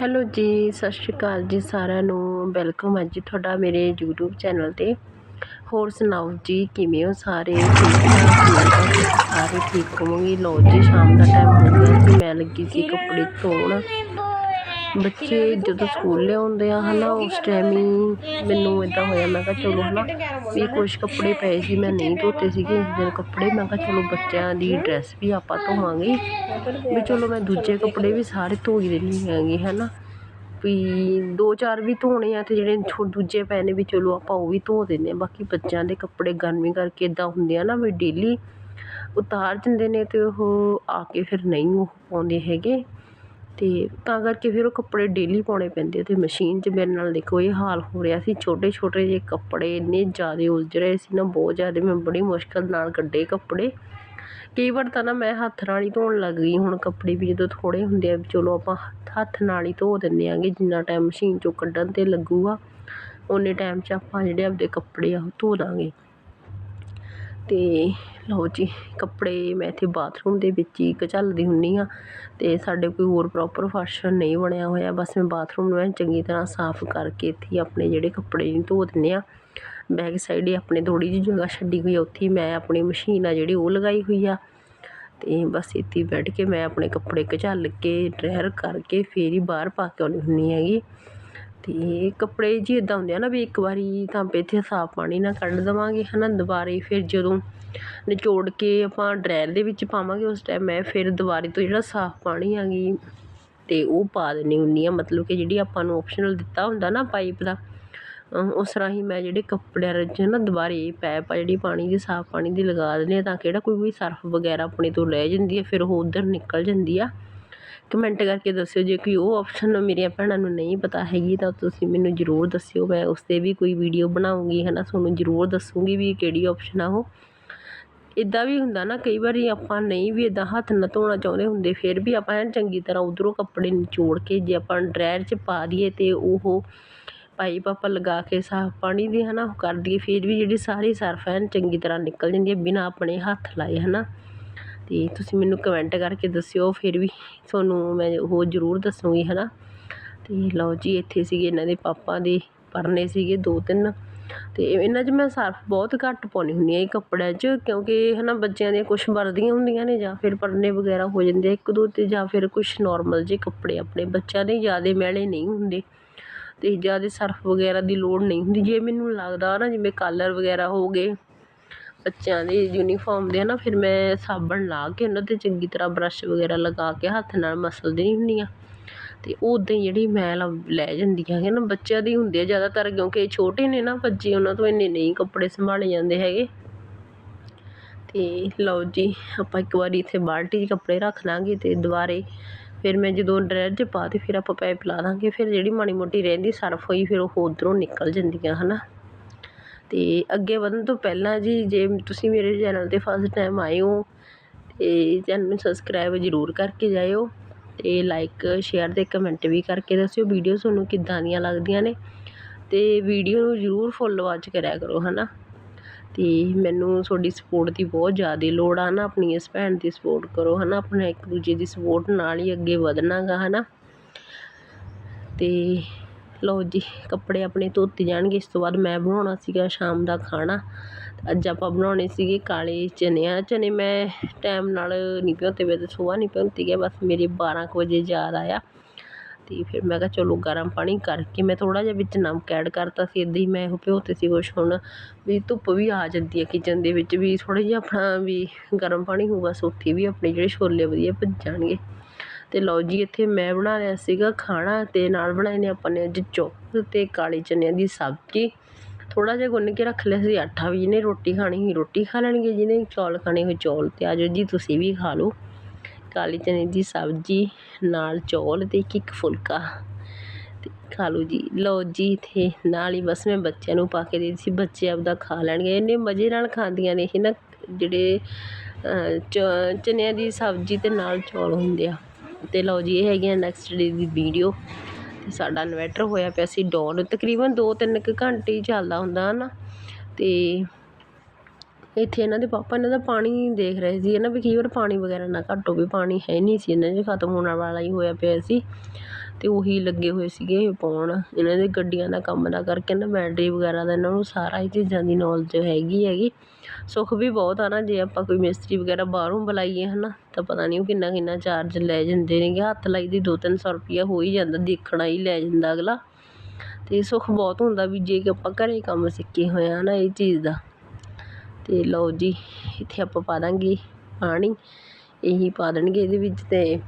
Hello ਜੀ ਸਤਿ ਸ਼੍ਰੀ ਅਕਾਲ ਜੀ ਸਾਰਿਆਂ ਨੂੰ। ਵੈਲਕਮ ਹੈ ਜੀ ਤੁਹਾਡਾ ਮੇਰੇ YouTube ਚੈਨਲ ਤੇ। ਹੋਰ ਸੁਣਾਓ ਜੀ ਕਿਵੇਂ ਹੋ ਸਾਰੇ? ਸਾਰੇ ਠੀਕ? ਹੋਵੋਗੇ। ਲਓ ਜੀ ਸ਼ਾਮ ਦਾ ਟਾਈਮ ਹੋ ਗਿਆ ਸੀ ਮੈਂ ਲੱਗੀ ਸੀ ਕੱਪੜੇ ਧੋਣ। ਬੱਚੇ ਜਦੋਂ ਸਕੂਲ ਲਿਆਉਂਦੇ ਆ, ਹਨਾ, ਉਸ ਟਾਈਮ ਹੀ ਮੈਨੂੰ ਇਦਾਂ ਹੋਇਆ, ਮੈਂ ਕਿਹਾ ਚਲੋ, ਹਨਾ, ਵੀ ਕੁਝ ਕੱਪੜੇ ਪਏ ਸੀ, ਮੈਂ ਨਹੀਂ ਧੋਤੇ ਸੀਗੇ ਇਸ ਦਿਨ ਕੱਪੜੇ, ਮੈਂ ਕਿਹਾ ਚਲੋ ਬੱਚਿਆਂ ਦੀ ਡਰੈਸ ਵੀ ਆਪਾਂ ਧੋਵਾਂਗੇ। ਵੀ ਚਲੋ ਮੈਂ ਦੂਜੇ ਕੱਪੜੇ ਵੀ ਸਾਰੇ ਧੋ ਹੀ ਦਿੰਦੀ ਹੈਗੀ, ਹਨਾ। ਵੀ ਦੋ ਚਾਰ ਵੀ ਧੋਣੇ ਆ ਤੇ ਜਿਹੜੇ ਦੂਜੇ ਪਏ ਨੇ, ਵੀ ਚਲੋ ਆਪਾਂ ਉਹ ਵੀ ਧੋ ਦਿੰਦੇ ਆ। ਬਾਕੀ ਬੱਚਿਆਂ ਦੇ ਕੱਪੜੇ ਗਰਮੀ ਕਰਕੇ ਇਦਾਂ ਹੁੰਦੇ ਆ ਨਾ, ਵੀ ਡੇਲੀ ਉਤਾਰ ਦਿੰਦੇ ਨੇ ਤੇ ਉਹ ਆ ਕੇ ਫਿਰ ਨਹੀਂ ਉਹ ਪਾਉਂਦੇ ਹੈਗੇ। ਅਤੇ ਤਾਂ ਕਰਕੇ ਫਿਰ ਉਹ ਕੱਪੜੇ ਡੇਲੀ ਪਾਉਣੇ ਪੈਂਦੇ ਅਤੇ ਮਸ਼ੀਨ 'ਚ ਮੇਰੇ ਨਾਲ ਦੇਖੋ ਇਹ ਹਾਲ ਹੋ ਰਿਹਾ ਸੀ। ਛੋਟੇ ਛੋਟੇ ਜਿਹੇ ਕੱਪੜੇ ਇੰਨੇ ਜ਼ਿਆਦਾ ਉਲਝ ਰਹੇ ਸੀ ਨਾ, ਬਹੁਤ ਜ਼ਿਆਦਾ ਮੈਂ ਬੜੀ ਮੁਸ਼ਕਲ ਨਾਲ ਕੱਢੇ ਕੱਪੜੇ। ਕਈ ਵਾਰ ਤਾਂ ਨਾ ਮੈਂ ਹੱਥ ਨਾਲ ਹੀ ਧੋਣ ਲੱਗ ਗਈ ਹੁਣ ਕੱਪੜੇ ਵੀ ਜਦੋਂ ਥੋੜ੍ਹੇ ਹੁੰਦੇ ਆ ਵੀ ਚਲੋ ਆਪਾਂ ਹੱਥ ਨਾਲ ਹੀ ਧੋ ਦਿੰਦੇ ਆਂਗੇ, ਜਿੰਨਾ ਟਾਈਮ ਮਸ਼ੀਨ 'ਚੋਂ ਕੱਢਣ 'ਤੇ ਲੱਗੂਗਾ, ਓਨੇ ਟਾਈਮ 'ਚ ਆਪਾਂ ਜਿਹੜੇ ਆਪਦੇ ਕੱਪੜੇ ਆ ਉਹ ਧੋ ਦਾਂਗੇ। ਅਤੇ ਲਓ ਜੀ, ਕੱਪੜੇ ਮੈਂ ਇੱਥੇ ਬਾਥਰੂਮ ਦੇ ਵਿੱਚ ਹੀ ਕਚਲਦੀ ਹੁੰਦੀ ਹਾਂ ਅਤੇ ਸਾਡੇ ਕੋਈ ਹੋਰ ਪ੍ਰੋਪਰ ਫਰਸ਼ ਨਹੀਂ ਬਣਿਆ ਹੋਇਆ। ਬਸ ਮੈਂ ਬਾਥਰੂਮ ਨੂੰ ਐਨ ਚੰਗੀ ਤਰ੍ਹਾਂ ਸਾਫ਼ ਕਰਕੇ ਇੱਥੇ ਹੀ ਆਪਣੇ ਜਿਹੜੇ ਕੱਪੜੇ ਨੂੰ ਧੋ ਦਿੰਦੇ ਹਾਂ ਬੈਕ ਸਾਈਡ ਹੀ ਆਪਣੇ ਥੋੜ੍ਹੀ ਜਿਹੀ ਜਗ੍ਹਾ ਛੱਡੀ ਹੋਈ ਆ, ਉੱਥੇ ਹੀ ਮੈਂ ਆਪਣੀ ਮਸ਼ੀਨ ਆ ਜਿਹੜੀ ਉਹ ਲਗਾਈ ਹੋਈ ਆ। ਅਤੇ ਬਸ ਇੱਥੇ ਬੈਠ ਕੇ ਮੈਂ ਆਪਣੇ ਕੱਪੜੇ ਕਚਲ ਕੇ ਡਰੈਰ ਕਰਕੇ ਫਿਰ ਹੀ ਬਾਹਰ ਪਾ ਕੇ ਆਉਂਦੀ ਹੁੰਦੀ ਹੈਗੀ। ਅਤੇ ਕੱਪੜੇ ਜੀ ਇੱਦਾਂ ਹੁੰਦੇ ਆ ਨਾ ਵੀ ਇੱਕ ਵਾਰੀ ਤਾਂ ਆਪਾਂ ਇੱਥੇ ਸਾਫ਼ ਪਾਣੀ ਨਾਲ ਕੱਢ ਦੇਵਾਂਗੇ ਹੈ ਨਾ ਦੁਬਾਰੇ ਫਿਰ ਜਦੋਂ ਨਿਚੋੜ ਕੇ ਆਪਾਂ ਡਰਾਇਰ ਦੇ ਵਿੱਚ ਪਾਵਾਂਗੇ, ਉਸ ਟਾਈਮ ਮੈਂ ਫਿਰ ਦੁਬਾਰੇ ਤੋਂ ਜਿਹੜਾ ਸਾਫ਼ ਪਾਣੀ ਹੈਗੀ ਅਤੇ ਉਹ ਪਾ ਦਿੰਦੀ ਹੁੰਦੀ ਹਾਂ ਮਤਲਬ ਕਿ ਜਿਹੜੀ ਆਪਾਂ ਨੂੰ ਆਪਸ਼ਨਲ ਦਿੱਤਾ ਹੁੰਦਾ ਨਾ ਪਾਈਪ ਦਾ ਉਸ ਰਾਹੀਂ ਮੈਂ ਜਿਹੜੇ ਕੱਪੜਿਆਂ 'ਚ ਨਾ ਦੁਬਾਰੇ ਪੈਪ ਆ ਜਿਹੜੀ ਪਾਣੀ ਦੀ, ਸਾਫ਼ ਪਾਣੀ ਦੀ ਲਗਾ ਦਿੰਦੀ ਹਾਂ ਤਾਂ ਕਿ ਜਿਹੜਾ ਕੋਈ ਵੀ ਸਰਫ ਵਗੈਰਾ ਆਪਣੇ ਤੋਂ ਰਹਿ ਜਾਂਦੀ ਹੈ ਫਿਰ ਉਹ ਉੱਧਰ ਨਿਕਲ ਜਾਂਦੀ ਆ। ਕਮੈਂਟ ਕਰਕੇ ਦੱਸਿਓ, ਜੇ ਕੋਈ ਉਹ ਆਪਸ਼ਨ ਮੇਰੀਆਂ ਭੈਣਾਂ ਨੂੰ ਨਹੀਂ ਪਤਾ ਹੈਗੀ, ਤਾਂ ਤੁਸੀਂ ਮੈਨੂੰ ਜ਼ਰੂਰ ਦੱਸਿਓ। ਮੈਂ ਉਸ 'ਤੇ ਵੀ ਕੋਈ ਵੀਡੀਓ ਬਣਾਉਂਗੀ, ਹੈ ਨਾ? ਤੁਹਾਨੂੰ ਜ਼ਰੂਰ ਦੱਸੂਗੀ ਵੀ ਕਿਹੜੀ ਆਪਸ਼ਨ ਆ ਉਹ। ਇੱਦਾਂ ਵੀ ਹੁੰਦਾ ਨਾ, ਕਈ ਵਾਰੀ ਆਪਾਂ ਨਹੀਂ ਵੀ ਇੱਦਾਂ ਹੱਥ ਨਾਲ ਧੋਣਾ ਚਾਹੁੰਦੇ ਹੁੰਦੇ, ਫਿਰ ਵੀ ਆਪਾਂ ਐਨ ਚੰਗੀ ਤਰ੍ਹਾਂ ਉਧਰੋਂ ਕੱਪੜੇ ਨਿਚੋੜ ਕੇ ਜੇ ਆਪਾਂ ਡਰੈਰ 'ਚ ਪਾ ਦਈਏ ਤੇ ਉਹ ਪਾਈਪ ਆਪਾਂ ਲਗਾ ਕੇ ਸਾਫ਼ ਪਾਣੀ ਦੀ, ਹੈ ਨਾ, ਉਹ ਕਰ ਦਈਏ, ਫਿਰ ਵੀ ਜਿਹੜੀ ਸਾਰੀ ਸਰਫ ਐਨ ਚੰਗੀ ਤਰ੍ਹਾਂ ਨਿਕਲ ਜਾਂਦੀ ਹੈ ਬਿਨਾਂ ਆਪਣੇ ਹੱਥ ਲਾਏ, ਹੈ ਅਤੇ ਤੁਸੀਂ ਮੈਨੂੰ ਕਮੈਂਟ ਕਰਕੇ ਦੱਸਿਓ, ਫਿਰ ਵੀ ਤੁਹਾਨੂੰ ਮੈਂ ਉਹ ਜ਼ਰੂਰ ਦੱਸੂੰਗੀ ਹੈ ਨਾ ਅਤੇ ਲਓ ਜੀ, ਇੱਥੇ ਸੀਗੇ ਇਹਨਾਂ ਦੇ ਪਾਪਾ ਦੇ ਪਰਨੇ ਸੀਗੇ ਦੋ ਤਿੰਨ। ਅਤੇ ਇਹਨਾਂ 'ਚ ਮੈਂ ਸਰਫ ਬਹੁਤ ਘੱਟ ਪਾਉਂਦੀ ਹੁੰਦੀ ਹਾਂ ਇਹ ਕੱਪੜਿਆਂ 'ਚ, ਕਿਉਂਕਿ ਹੈ ਨਾ ਬੱਚਿਆਂ ਦੀਆਂ ਕੁਛ ਵਰਦੀਆਂ ਹੁੰਦੀਆਂ ਨੇ, ਜਾਂ ਫਿਰ ਪਰਨੇ ਵਗੈਰਾ ਹੋ ਜਾਂਦੇ ਆ ਇੱਕ ਦੋ ਤੇ, ਜਾਂ ਫਿਰ ਕੁਛ ਨੋਰਮਲ ਜਿਹੇ ਕੱਪੜੇ ਆਪਣੇ ਬੱਚਿਆਂ ਦੇ ਜ਼ਿਆਦਾ ਮੈਲੇ ਨਹੀਂ ਹੁੰਦੇ। ਅਤੇ ਜ਼ਿਆਦਾ ਸਰਫ ਵਗੈਰਾ ਦੀ ਲੋੜ ਨਹੀਂ ਹੁੰਦੀ। ਜੇ ਮੈਨੂੰ ਲੱਗਦਾ ਨਾ, ਜਿਵੇਂ ਕਾਲਰ ਵਗੈਰਾ ਹੋ ਗਏ ਬੱਚਿਆਂ ਦੇ ਯੂਨੀਫਾਰਮ ਦੇ ਨਾ ਫਿਰ ਮੈਂ ਸਾਬਣ ਲਾ ਕੇ ਉਹਨਾਂ 'ਤੇ ਚੰਗੀ ਤਰ੍ਹਾਂ ਬਰੱਸ਼ ਵਗੈਰਾ ਲਗਾ ਕੇ ਹੱਥ ਨਾਲ ਮਸਲਦੀ ਹੁੰਦੀ ਹਾਂ। ਅਤੇ ਉੱਦਾਂ ਹੀ ਜਿਹੜੀ ਮੈਲ ਲੈ ਜਾਂਦੀਆਂ ਹੈ ਨਾ, ਬੱਚਿਆਂ ਦੀ ਹੁੰਦੀ ਆ ਜ਼ਿਆਦਾਤਰ, ਕਿਉਂਕਿ ਛੋਟੇ ਨੇ ਨਾ ਬੱਚੇ ਉਹਨਾਂ ਤੋਂ ਇੰਨੇ ਨਹੀਂ ਕੱਪੜੇ ਸੰਭਾਲੇ ਜਾਂਦੇ ਹੈਗੇ। ਅਤੇ ਲਓ ਜੀ, ਆਪਾਂ ਇੱਕ ਵਾਰੀ ਇੱਥੇ ਬਾਲਟੀ 'ਚ ਕੱਪੜੇ ਰੱਖ ਲਾਂਗੇ ਅਤੇ ਦੁਬਾਰੇ ਫਿਰ ਮੈਂ ਜਦੋਂ ਡਰਾਇਰ 'ਚ ਪਾ ਤੇ ਫਿਰ ਆਪਾਂ ਪੈਪ ਲਾ ਦਾਂਗੇ, ਫਿਰ ਜਿਹੜੀ ਮਾੜੀ ਮੋਟੀ ਰਹਿੰਦੀ ਸਰਫ ਹੋਈ, ਫਿਰ ਉਹ ਉੱਧਰੋਂ ਨਿਕਲ ਜਾਂਦੀਆਂ ਹੈ ਨਾ ਅਤੇ ਅੱਗੇ ਵਧਣ ਤੋਂ ਪਹਿਲਾਂ ਜੀ, ਜੇ ਤੁਸੀਂ ਮੇਰੇ ਚੈਨਲ 'ਤੇ ਫਸਟ ਟਾਈਮ ਆਏ ਹੋ ਅਤੇ ਚੈਨਲ ਨੂੰ ਸਬਸਕ੍ਰਾਈਬ ਜ਼ਰੂਰ ਕਰਕੇ ਜਾਇਓ ਅਤੇ ਲਾਈਕ ਸ਼ੇਅਰ ਅਤੇ ਕਮੈਂਟ ਵੀ ਕਰਕੇ ਦੱਸਿਓ ਵੀਡੀਓ ਤੁਹਾਨੂੰ ਕਿੱਦਾਂ ਦੀਆਂ ਲੱਗਦੀਆਂ ਨੇ ਅਤੇ ਵੀਡੀਓ ਨੂੰ ਜ਼ਰੂਰ ਫੁੱਲ ਵਾਚ ਕਰਿਆ ਕਰੋ ਹੈ ਨਾ ਅਤੇ ਮੈਨੂੰ ਤੁਹਾਡੀ ਸਪੋਰਟ ਦੀ ਬਹੁਤ ਜ਼ਿਆਦਾ ਲੋੜ ਆ ਨਾ ਆਪਣੀ ਇਸ ਭੈਣ ਦੀ ਸਪੋਰਟ ਕਰੋ ਹੈ ਨਾ ਆਪਣੇ ਇੱਕ ਦੂਜੇ ਦੀ ਸਪੋਰਟ ਨਾਲ ਹੀ ਅੱਗੇ ਵਧਣਾ ਗਾ ਹੈ ਨਾ ਅਤੇ ਲਓ ਜੀ, ਕੱਪੜੇ ਆਪਣੇ ਧੋਤੇ ਜਾਣਗੇ। ਇਸ ਤੋਂ ਬਾਅਦ ਮੈਂ ਬਣਾਉਣਾ ਸੀਗਾ ਸ਼ਾਮ ਦਾ ਖਾਣਾ। ਅੱਜ ਆਪਾਂ ਬਣਾਉਣੇ ਸੀਗੇ ਕਾਲੇ ਚਨਿਆਂ ਚਨੇ ਮੈਂ ਟਾਈਮ ਨਾਲ ਨਹੀਂ ਭਿਉਂਤੇ ਵੇ ਤੇ ਸੁਬਾਹ ਨਹੀਂ ਭਿਉਂਤੀ ਗਿਆ ਬਸ ਮੇਰੇ 12 ਕੁ ਵਜੇ ਯਾਦ ਆਇਆ। ਅਤੇ ਫਿਰ ਮੈਂ ਕਿਹਾ ਚਲੋ ਗਰਮ ਪਾਣੀ ਕਰਕੇ ਮੈਂ ਥੋੜ੍ਹਾ ਜਿਹਾ ਵਿੱਚ ਨਮਕ ਐਡ ਕਰਤਾ ਸੀ ਇੱਦਾਂ ਹੀ ਮੈਂ ਉਹ ਭਿਉਂਤੇ ਸੀ ਕੁਛ ਹੁਣ। ਵੀ ਧੁੱਪ ਵੀ ਆ ਜਾਂਦੀ ਹੈ ਕਿਚਨ ਦੇ ਵਿੱਚ, ਵੀ ਥੋੜ੍ਹਾ ਜਿਹਾ ਆਪਣਾ ਵੀ ਗਰਮ ਪਾਣੀ ਹੋਊਗਾ ਸੋ ਉੱਥੇ ਵੀ ਆਪਣੇ ਜਿਹੜੇ ਛੋਲੇ ਵਧੀਆ ਭੱਜ ਜਾਣਗੇ। ਅਤੇ ਲਓ ਜੀ, ਇੱਥੇ ਮੈਂ ਬਣਾ ਲਿਆ ਸੀਗਾ ਖਾਣਾ ਅਤੇ ਨਾਲ ਬਣਾਏ ਨੇ ਆਪਾਂ ਨੇ ਅੱਜ ਚੌਲ ਅਤੇ ਕਾਲੇ ਚਨਿਆਂ ਦੀ ਸਬਜ਼ੀ। ਥੋੜ੍ਹਾ ਜਿਹਾ ਗੁੰਨ ਕੇ ਰੱਖ ਲਿਆ ਸੀ, ਆਟਾ ਵੀ ਜਿਹਨੇ ਰੋਟੀ ਖਾਣੀ ਸੀ, ਰੋਟੀ ਖਾ ਲੈਣਗੇ ਜਿਹਨੇ ਚੌਲ ਖਾਣੇ ਹੋਏ ਚੌਲ ਅਤੇ ਆ ਜਾਓ ਜੀ, ਤੁਸੀਂ ਵੀ ਖਾ ਲਓ। ਕਾਲੀ ਚਨੇ ਦੀ ਸਬਜ਼ੀ, ਨਾਲ ਚੌਲ ਅਤੇ ਇੱਕ ਇੱਕ ਫੁਲਕਾ ਅਤੇ ਖਾ ਲਓ ਜੀ। ਲਓ ਜੀ, ਇੱਥੇ ਨਾਲ ਹੀ ਬਸ ਮੈਂ ਬੱਚਿਆਂ ਨੂੰ ਪਾ ਕੇ ਦੇ ਸੀ ਬੱਚੇ ਆਪਦਾ ਖਾ ਲੈਣਗੇ। ਇੰਨੇ ਮਜ਼ੇ ਨਾਲ ਖਾਂਦੀਆਂ ਨੇ ਇਹ ਨਾ, ਜਿਹੜੇ ਚਨਿਆਂ ਦੀ ਸਬਜ਼ੀ ਅਤੇ ਨਾਲ ਚੌਲ ਹੁੰਦੇ ਆ। ਅਤੇ ਲਓ ਜੀ, ਇਹ ਹੈਗੀਆਂ ਨੈਕਸਟ ਡੇ ਦੀ ਵੀਡੀਓ ਅਤੇ ਸਾਡਾ ਇਨਵੈਟਰ ਹੋਇਆ ਪਿਆ ਸੀ ਡਾਊਨ ਤਕਰੀਬਨ 2-3 ਕੁ ਘੰਟੇ ਹੀ ਚੱਲਦਾ ਹੁੰਦਾ ਹੈ ਨਾ ਅਤੇ ਇੱਥੇ ਇਹਨਾਂ ਦੇ ਪਾਪਾ, ਇਹਨਾਂ ਦਾ ਪਾਣੀ ਦੇਖ ਰਹੇ ਸੀ ਨਾ ਵੀ ਕਈ ਵਾਰ ਪਾਣੀ ਵਗੈਰਾ ਨਾ ਘੱਟ ਹੋਵੇ ਪਾਣੀ ਹੈ ਨਹੀਂ ਸੀ, ਇਹਨਾਂ 'ਚ ਖਤਮ ਹੋਣ ਵਾਲਾ ਹੀ ਹੋਇਆ ਪਿਆ ਸੀ। ਅਤੇ ਉਹੀ ਲੱਗੇ ਹੋਏ ਸੀਗੇ ਪਾਉਣ, ਇਹਨਾਂ ਦੇ ਗੱਡੀਆਂ ਦਾ ਕੰਮ ਦਾ ਕਰਕੇ ਨਾ ਬੈਟਰੀ ਵਗੈਰਾ ਦਾ ਇਹਨਾਂ ਨੂੰ ਸਾਰਾ ਇਹ ਚੀਜ਼ਾਂ ਦੀ ਨੌਲੇਜ ਹੈਗੀ ਹੈਗੀ। ਸੁੱਖ ਵੀ ਬਹੁਤ ਆ ਨਾ, ਜੇ ਆਪਾਂ ਕੋਈ ਮਿਸਤਰੀ ਵਗੈਰਾ ਬਾਹਰੋਂ ਬੁਲਾਈਏ ਹੈ ਨਾ ਤਾਂ ਪਤਾ ਨਹੀਂ ਉਹ ਕਿੰਨਾ ਕਿੰਨਾ ਚਾਰਜ ਲੈ ਜਾਂਦੇ ਨੇਗੇ। ਹੱਥ ਲਾਈ ਦੀ ਦੋ ਤਿੰਨ ਸੌ ਰੁਪਈਆ ਹੋ ਹੀ ਜਾਂਦਾ, ਦੇਖਣਾ ਹੀ ਲੈ ਜਾਂਦਾ ਅਗਲਾ। ਅਤੇ ਸੁੱਖ ਬਹੁਤ ਹੁੰਦਾ ਵੀ ਜੇ ਕਿ ਆਪਾਂ ਘਰੇ ਕੰਮ ਸਿੱਖੇ ਹੋਏ ਆ ਨਾ ਇਹ ਚੀਜ਼ ਦਾ। ਅਤੇ ਲਓ ਜੀ, ਇੱਥੇ ਆਪਾਂ ਪਾ ਦਾਂਗੇ ਪਾਣੀ, ਇਹੀ ਪਾ ਦੇਣਗੇ ਇਹਦੇ ਵਿੱਚ ਤੇ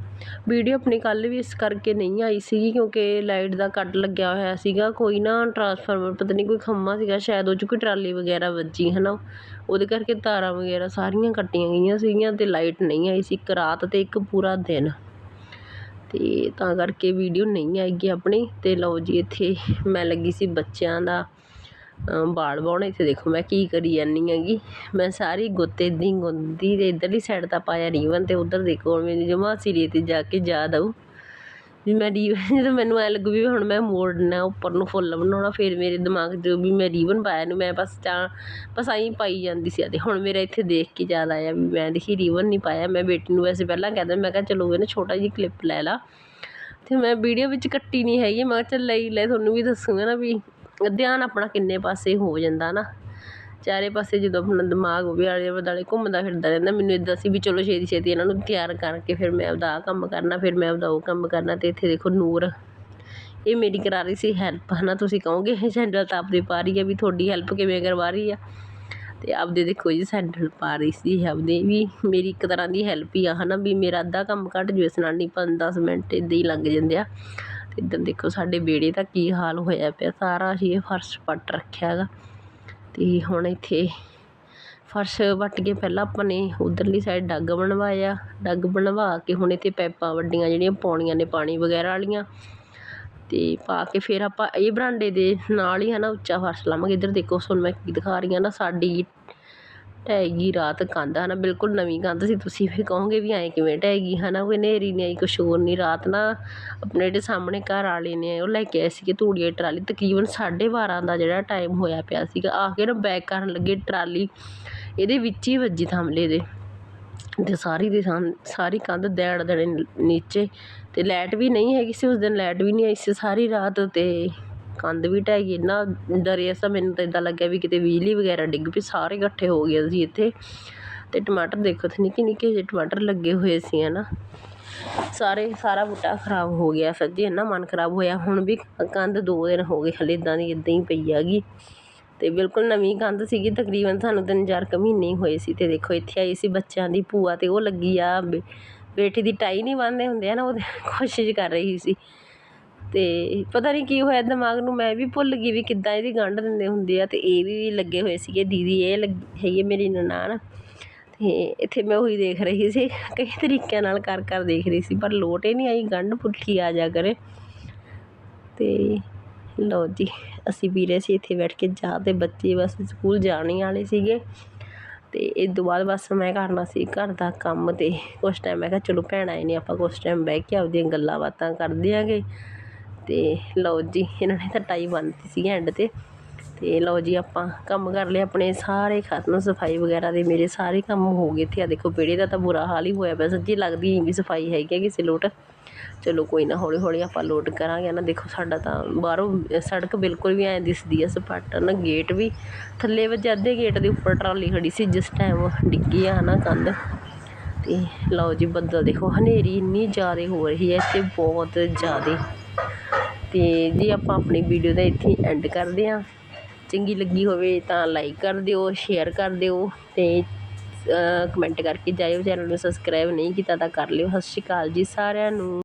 ਵੀਡੀਓ ਆਪਣੀ ਕੱਲ ਵੀ ਇਸ ਕਰਕੇ ਨਹੀਂ ਆਈ ਸੀਗੀ ਕਿਉਂਕਿ ਲਾਈਟ ਦਾ ਕੱਟ ਲੱਗਿਆ ਹੋਇਆ ਸੀਗਾ, ਕੋਈ ਨਾ ਟਰਾਂਸਫਾਰਮਰ ਪਤਾ ਨਹੀਂ ਕੋਈ ਖੰਮਾ ਸੀਗਾ, ਸ਼ਾਇਦ ਉਹ 'ਚ ਕੋਈ ਟਰਾਲੀ ਵਗੈਰਾ ਵੱਜੀ ਹੈ ਨਾ ਉਹਦੇ ਕਰਕੇ ਤਾਰਾਂ ਵਗੈਰਾ ਸਾਰੀਆਂ ਕੱਟੀਆਂ ਗਈਆਂ ਸੀਗੀਆਂ ਅਤੇ ਲਾਈਟ ਨਹੀਂ ਆਈ ਸੀ ਇੱਕ ਰਾਤ ਅਤੇ ਇੱਕ ਪੂਰਾ ਦਿਨ। ਅਤੇ ਤਾਂ ਕਰਕੇ ਵੀਡੀਓ ਨਹੀਂ ਆਏਗੀ ਆਪਣੀ। ਅਤੇ ਲਓ ਜੀ ਇੱਥੇ ਮੈਂ ਲੱਗੀ ਸੀ ਬੱਚਿਆਂ ਦਾ ਬਾਲ ਵਾਹੁਣ। ਇੱਥੇ ਦੇਖੋ ਮੈਂ ਕੀ ਕਰੀ ਜਾਂਦੀ ਹੈਗੀ। ਮੈਂ ਸਾਰੀ ਗੁੱਤ ਇੱਦਾਂ ਹੀ ਗੁੰਦੀ ਅਤੇ ਇੱਧਰਲੀ ਸਾਈਡ ਤਾਂ ਪਾਇਆ ਰੀਵਨ ਅਤੇ ਉੱਧਰ ਦੇਖੋ ਹੁਣ ਮੇਰੀ ਜਮਾ ਸਿਰੇ ਤੇ ਜਾ ਕੇ ਯਾਦ ਆਊ। ਵੀ ਮੈਂ ਰੀਵਨ ਜਦੋਂ ਮੈਨੂੰ ਐਂ ਲੱਗੂ ਵੀ ਹੁਣ ਮੈਂ ਮੋੜਨਾ ਉੱਪਰ ਨੂੰ ਫੁੱਲ ਬਣਾਉਣਾ, ਫਿਰ ਮੇਰੇ ਦਿਮਾਗ 'ਚ ਵੀ ਮੈਂ ਰੀਵਨ ਪਾਇਆ ਨੂੰ ਮੈਂ ਬਸ ਚਾਂ ਬਸ ਆਈ ਪਾਈ ਜਾਂਦੀ ਸੀ ਅਤੇ ਹੁਣ ਮੇਰਾ ਇੱਥੇ ਦੇਖ ਕੇ ਯਾਦ ਆਇਆ ਵੀ ਮੈਂ ਦੇਖੀ ਰੀਵਨ ਨਹੀਂ ਪਾਇਆ, ਮੈਂ ਬੇਟੀ ਨੂੰ ਵੈਸੇ ਪਹਿਲਾਂ ਕਹਿ ਕਹਿੰਦਾ ਮੈਂ ਕਿਹਾ ਚਲੋ ਇਹਨੇ ਛੋਟਾ ਜਿਹੀ ਕਲਿੱਪ ਲੈ ਲਾ। ਅਤੇ ਮੈਂ ਵੀਡੀਓ ਵਿੱਚ ਕੱਟੀ ਨਹੀਂ ਹੈਗੀ, ਮੈਂ ਕਿਹਾ ਚੱਲ ਲਈ ਲੈ, ਤੁਹਾਨੂੰ ਵੀ ਦੱਸੂੰਗਾ ਨਾ ਵੀ ਧਿਆਨ ਆਪਣਾ ਕਿੰਨੇ ਪਾਸੇ ਹੋ ਜਾਂਦਾ ਨਾ। ਚਾਰੇ ਪਾਸੇ ਜਦੋਂ ਆਪਣਾ ਦਿਮਾਗ ਹੋਵੇ ਆਲੇ ਦੁਆਲੇ ਘੁੰਮਦਾ ਫਿਰਦਾ ਰਹਿੰਦਾ, ਮੈਨੂੰ ਇੱਦਾਂ ਸੀ ਵੀ ਚਲੋ ਛੇਤੀ ਛੇਤੀ ਇਹਨਾਂ ਨੂੰ ਤਿਆਰ ਕਰਕੇ ਫਿਰ ਮੈਂ ਆਪਦਾ ਆਹ ਕੰਮ ਕਰਨਾ, ਫਿਰ ਮੈਂ ਆਪਦਾ ਉਹ ਕੰਮ ਕਰਨਾ ਅਤੇ ਇੱਥੇ ਦੇਖੋ ਨੂਰ। ਇਹ ਮੇਰੀ ਕਰਾ ਰਹੀ ਸੀ ਹੈਲਪ ਹੈ ਨਾ ਤੁਸੀਂ ਕਹੋਗੇ? ਸੈਂਡਲ ਤਾਂ ਆਪਦੇ ਪਾ ਰਹੀ ਆ ਵੀ ਤੁਹਾਡੀ ਹੈਲਪ ਕਿਵੇਂ ਕਰਵਾ ਰਹੀ ਆ? ਅਤੇ ਆਪਦੇ ਦੇਖੋ ਜੀ ਸੈਂਡਲ ਪਾ ਰਹੀ ਸੀ ਆਪਦੇ ਵੀ ਮੇਰੀ ਇੱਕ ਤਰ੍ਹਾਂ ਦੀ ਹੈਲਪ ਹੀ ਆ ਹੈ ਨਾ ਵੀ ਮੇਰਾ ਅੱਧਾ ਕੰਮ ਘੱਟ ਜਵੇ ਇਸ ਨਾਲ ਨਹੀਂ ਪੰਜ ਦਸ ਮਿੰਟ ਇੱਦਾਂ ਹੀ ਲੰਘ ਜਾਂਦੇ ਆ। ਤੇ ਇੱਧਰ ਦੇਖੋ ਸਾਡੇ ਵਿਹੜੇ ਦਾ ਕੀ ਹਾਲ ਹੋਇਆ ਪਿਆ, ਸਾਰਾ ਅਸੀਂ ਇਹ ਫਰਸ਼ ਪੱਟ ਰੱਖਿਆ ਹੈਗਾ। ਅਤੇ ਹੁਣ ਇੱਥੇ ਫਰਸ਼ ਵੱਟ ਕੇ ਪਹਿਲਾਂ ਆਪਾਂ ਨੇ ਉੱਧਰਲੀ ਸਾਈਡ ਡੱਗ ਬਣਵਾਇਆ। ਡੱਗ ਬਣਵਾ ਕੇ ਹੁਣ ਇੱਥੇ ਪਾਈਪਾਂ ਵੱਡੀਆਂ ਜਿਹੜੀਆਂ ਪਾਉਣੀਆਂ ਨੇ ਪਾਣੀ ਵਗੈਰਾ ਵਾਲੀਆਂ। ਅਤੇ ਪਾ ਕੇ ਫਿਰ ਆਪਾਂ ਇਹ ਬਰਾਂਡੇ ਦੇ ਨਾਲ ਹੀ ਹੈ ਨਾ ਉੱਚਾ ਫਰਸ਼ ਲਾਵਾਂਗੇ। ਇੱਧਰ ਦੇਖੋ, ਤੁਹਾਨੂੰ ਮੈਂ ਕੀ ਦਿਖਾ ਰਹੀ ਹਾਂ ਨਾ ਸਾਡੀ ਢਹਿ ਗਈ ਰਾਤ ਕੰਧ ਹੈ ਨਾ, ਬਿਲਕੁਲ ਨਵੀਂ ਕੰਧ ਸੀ। ਤੁਸੀਂ ਫਿਰ ਕਹੋਗੇ ਵੀ ਐਂ ਕਿਵੇਂ ਢਹਿ ਗਈ ਹੈ ਨਾ, ਕੋਈ ਹਨੇਰੀ ਨਹੀਂ ਆਈ, ਕੁਛ ਹੋਰ ਨਹੀਂ। ਰਾਤ ਨਾ ਆਪਣੇ ਜਿਹੜੇ ਸਾਹਮਣੇ ਘਰ ਵਾਲੇ ਨੇ, ਉਹ ਲੈ ਕੇ ਆਏ ਸੀਗੇ ਤੂੜੀਏ ਟਰਾਲੀ। ਤਕਰੀਬਨ 12:30 ਦਾ ਜਿਹੜਾ ਟਾਈਮ ਹੋਇਆ ਪਿਆ ਸੀਗਾ, ਆ ਕੇ ਨਾ ਬੈਕ ਕਰਨ ਲੱਗੇ ਟਰਾਲੀ। ਇਹਦੇ ਵਿੱਚ ਹੀ ਵੱਜੀ ਥੰਮਲੇ ਦੇ। ਅਤੇ ਸਾਰੀ ਦੀ ਦੇ ਸਾਰੀ ਕੰਧ ਦੈੜ ਦੜੇ ਨੀਚੇ। ਅਤੇ ਲਾਈਟ ਵੀ ਨਹੀਂ ਹੈਗੀ ਸੀ, ਉਸ ਦਿਨ ਲਾਈਟ ਵੀ ਨਹੀਂ ਆਈ ਸੀ ਸਾਰੀ ਰਾਤ। ਅਤੇ ਕੰਧ ਵੀ ਢਹਿ ਗਈ, ਇੰਨਾ ਡਰੇ ਸਾ ਮੈਨੂੰ ਤਾਂ ਇੱਦਾਂ ਲੱਗਿਆ ਵੀ ਕਿਤੇ ਬਿਜਲੀ ਵਗੈਰਾ ਡਿੱਗ ਪਈ, ਸਾਰੇ ਇਕੱਠੇ ਹੋ ਗਏ ਸੀ ਇੱਥੇ। ਅਤੇ ਟਮਾਟਰ ਦੇਖੋ ਇੱਥੇ ਨਿੱਕੇ ਨਿੱਕੇ ਜਿਹੇ ਟਮਾਟਰ ਲੱਗੇ ਹੋਏ ਸੀ ਹੈ ਨਾ ਸਾਰੇ, ਸਾਰਾ ਬੂਟਾ ਖਰਾਬ ਹੋ ਗਿਆ ਸੱਜੀ ਇੰਨਾ ਮਨ ਖਰਾਬ ਹੋਇਆ। ਹੁਣ ਵੀ ਕੰਧ ਦੋ ਦਿਨ ਹੋ ਗਏ, ਹਾਲੇ ਇੱਦਾਂ ਦੀ ਇੱਦਾਂ ਹੀ ਪਈ ਹੈਗੀ। ਅਤੇ ਬਿਲਕੁਲ ਨਵੀਂ ਕੰਧ ਸੀਗੀ, ਤਕਰੀਬਨ ਸਾਨੂੰ ਤਿੰਨ ਚਾਰ ਕੁ ਮਹੀਨੇ ਹੀ ਹੋਏ ਸੀ। ਅਤੇ ਦੇਖੋ ਇੱਥੇ ਆਈ ਸੀ ਬੱਚਿਆਂ ਦੀ ਭੂਆ ਤੇ ਉਹ ਲੱਗੀ ਆ ਬੇਟੀ ਦੀ ਟਾਈ ਨਹੀਂ ਬੰਨ੍ਹਦੇ ਹੁੰਦੇ ਆ ਨਾ ਉਹ ਕੋਸ਼ਿਸ਼ ਕਰ ਰਹੀ ਸੀ। ਅਤੇ ਪਤਾ ਨਹੀਂ ਕੀ ਹੋਇਆ, ਦਿਮਾਗ ਨੂੰ ਮੈਂ ਵੀ ਭੁੱਲ ਗਈ ਵੀ ਕਿੱਦਾਂ ਇਹਦੀ ਗੰਢ ਦਿੰਦੇ ਹੁੰਦੇ ਆ ਅਤੇ ਇਹ ਵੀ ਲੱਗੇ ਹੋਏ ਸੀਗੇ, ਦੀਦੀ ਇਹ ਹੈਗੀ ਹੈ ਮੇਰੀ ਨਨਾਣ। ਅਤੇ ਇੱਥੇ ਮੈਂ ਉਹੀ ਦੇਖ ਰਹੀ ਸੀ, ਕਈ ਤਰੀਕਿਆਂ ਨਾਲ ਕਰ ਕਰ ਦੇਖ ਰਹੀ ਸੀ, ਪਰ ਲੋਟ ਹੀ ਨਹੀਂ ਆਈ, ਗੰਢ ਪੁੱਠੀ ਆ ਜਾ ਕਰੇ। ਅਤੇ ਲਓ ਜੀ, ਅਸੀਂ ਪੀ ਰਹੇ ਸੀ ਇੱਥੇ ਬੈਠ ਕੇ ਚਾਹ ਅਤੇ ਬੱਚੇ ਬਸ ਸਕੂਲ ਜਾਣੇ ਵਾਲੇ ਸੀਗੇ। ਅਤੇ ਇਹ ਤੋਂ ਬਾਅਦ ਬਸ ਮੈਂ ਕਰਨਾ ਸੀ ਘਰ ਦਾ ਕੰਮ ਅਤੇ ਕੁਛ ਟਾਈਮ ਮੈਂ ਕਿਹਾ ਚਲੋ ਭੈਣ ਆਏ ਨੇ ਆਪਾਂ ਕੁਛ ਟਾਈਮ ਬਹਿ ਕੇ ਆਪਦੀਆਂ ਗੱਲਾਂ ਬਾਤਾਂ ਕਰਦੇ ਆਂਗੇ ਤੇ ਲਓ ਜੀ, ਇਹਨਾਂ ਨੇ ਤਾਂ ਟਾਈ ਬੰਨਤੀ ਸੀ ਐਂਡ ਤੇ। ਤੇ ਲਓ ਜੀ, ਆਪਾਂ ਕੰਮ ਕਰ ਲਿਆ ਆਪਣੇ ਸਾਰੇ ਖਤਮ ਸਫ਼ਾਈ ਵਗੈਰਾ ਦੇ ਮੇਰੇ ਸਾਰੇ ਕੰਮ ਹੋ ਗਏ ਇੱਥੇ। ਆ ਦੇਖੋ, ਵਿਹੜੇ ਦਾ ਤਾਂ ਬੁਰਾ ਹਾਲ ਹੀ ਹੋਇਆ ਪਿਆ। ਸੱਚੀ ਲੱਗਦੀ ਨਹੀਂ ਵੀ ਸਫ਼ਾਈ ਹੈਗੀ ਕਿਸੇ ਲੋਟ। ਚਲੋ ਕੋਈ ਨਾ ਹੌਲੀ ਹੌਲੀ ਆਪਾਂ ਲੋਡ ਕਰਾਂਗੇ। ਨਾ ਦੇਖੋ, ਸਾਡਾ ਤਾਂ ਬਾਹਰੋਂ ਸੜਕ ਬਿਲਕੁਲ ਵੀ ਐਂ ਦਿਸਦੀ ਆ, ਸਪਾਟਾ ਨਾ, ਗੇਟ ਵੀ ਥੱਲੇ ਵਜੇ, ਅੱਧੇ ਗੇਟ ਦੇ ਉੱਪਰ ਟਰਾਲੀ ਖੜੀ ਸੀ, ਜਿਸ ਟਾਈਮ ਡਿੱਗੀ ਆ ਨਾ ਕੰਧ। ਤੇ ਲਓ ਜੀ, ਬੱਦਲ ਦੇਖੋ, ਹਨੇਰੀ ਇੰਨੀ ਜ਼ਿਆਦਾ ਹੋ ਰਹੀ ਹੈ, ਇੱਥੇ ਬਹੁਤ ਜ਼ਿਆਦਾ। ਅਤੇ ਜੀ ਆਪਾਂ ਆਪਣੀ ਵੀਡੀਓ ਦਾ ਇੱਥੇ ਐਂਡ ਕਰਦੇ ਹਾਂ। ਚੰਗੀ ਲੱਗੀ ਹੋਵੇ ਤਾਂ ਲਾਈਕ ਕਰ ਦਿਓ ਸ਼ੇਅਰ ਕਰ ਦਿਓ ਅਤੇ ਕਮੈਂਟ ਕਰਕੇ ਜਾਇਓ। ਚੈਨਲ ਨੂੰ ਸਬਸਕ੍ਰਾਈਬ ਨਹੀਂ ਕੀਤਾ ਤਾਂ ਕਰ ਲਿਓ। ਸਤਿ ਸ਼੍ਰੀ ਅਕਾਲ ਜੀ ਸਾਰਿਆਂ ਨੂੰ।